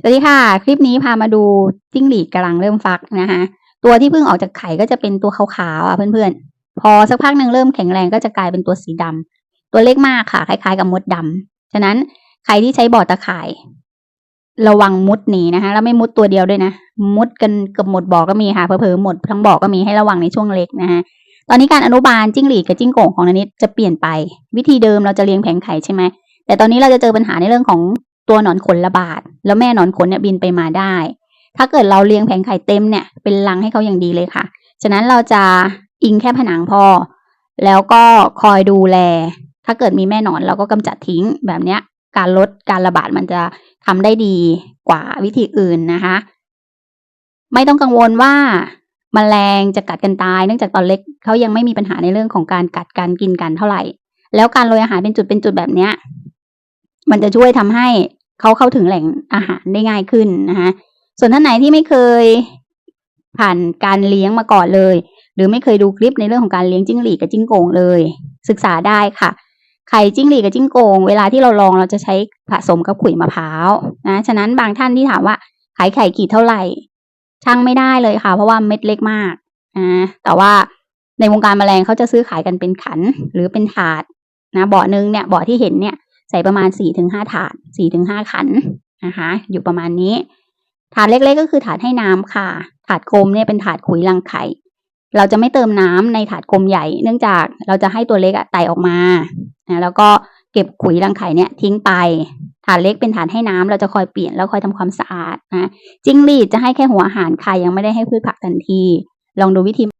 สวัสดีค่ะ คลิปนี้พามาดูจิ้งหรีดกำลังเริ่มฟักนะคะตัวที่เพิ่งออกจากไข่ก็จะเป็นตัวขาวๆอะเพื่อนๆ พอสักพักหนึ่งเริ่มแข็งแรงก็จะกลายเป็นตัวสีดำตัวเล็กมากค่ะ คล้ายๆ กับมดดำฉะนั้นใครที่ใช้บ่อตะข่าย ระวังมุดหนีนะคะแล้วไม่มุดตัวเดียวด้วยนะ มุดกันเกือบหมดบ่อก็มีค่ะเผลอๆหมดทั้งบ่อก็มีให้ระวังในช่วงเล็กนะคะตอนนี้การอนุบาลจิ้งหรีดกับจิ้งโก่งของนันนิดจะเปลี่ยนไป วิธีเดิมเราจะเลี้ยงแผงไข่ใช่ไหมแต่ตอนนี้เราจะเจอปัญหาในเรื่องของ ตัวหนอนขนระบาด แล้วแม่หนอนขนเนี่ยบินไปมาได้ ถ้าเกิดเราเลี้ยงแผงไข่เต็มเนี่ยเป็นรังให้เขาอย่างดีเลยค่ะ ฉะนั้นเราจะอิงแค่ผนังพอ แล้วก็คอยดูแล ถ้าเกิดมีแม่หนอนเราก็กำจัดทิ้งแบบเนี้ย การลดการระบาดมันจะทำได้ดีกว่าวิธีอื่นนะคะ ไม่ต้องกังวลว่าแมลงจะกัดกันตาย เนื่องจากตอนเล็กเขายังไม่มีปัญหาในเรื่องของการกัดการกินกันเท่าไหร่ แล้วการโรยอาหารเป็นจุดเป็นจุดแบบเนี้ยมันจะช่วยทำให้ เขาเข้าถึงแหล่งอาหารได้ง่ายขึ้นนะคะส่วนท่านไหนที่ไม่เคยผ่านการเลี้ยงมาก่อนเลย หรือไม่เคยดูคลิปในเรื่องของการเลี้ยงจิ้งหรีดกับจิ้งโก่งเลย ศึกษาได้ค่ะไข่จิ้งหรีดกับจิ้งโกง เวลาที่เราลองเราจะใช้ผสมกับขุยมะพร้าวนะ ฉะนั้นบางท่านที่ถามว่าขายไข่กี่เท่าไหร่ ช่างไม่ได้เลยค่ะ เพราะว่าเม็ดเล็กมากนะแต่ว่าในวงการแมลงเขาจะซื้อขายกันเป็นขันหรือเป็นถาดนะบ่อนึงเนี่ยบ่อที่เห็นเนี่ย ใส่ประมาณสี่ถึงห้าถาดสี่ถึงห้าขันนะคะ อยู่ประมาณนี้ ถาดเล็ก ๆ ก็คือถาดให้น้ำค่ะ ถาดกลมเนี่ยเป็นถาดขุยรังไข่ เราจะไม่เติมน้ำในถาดกลมใหญ่ เนื่องจากเราจะให้ตัวเล็กอะไต่ออกมานะแล้วก็เก็บขุยรังไข่เนี่ยทิ้งไป ถาดเล็กเป็นถาดให้น้ำเราจะคอยเปลี่ยนแล้วคอยทำความสะอาดนะจิ้งหรีดจะให้แค่หัวอาหารค่ะยังไม่ได้ให้พืชผักทันที ลองดูวิธี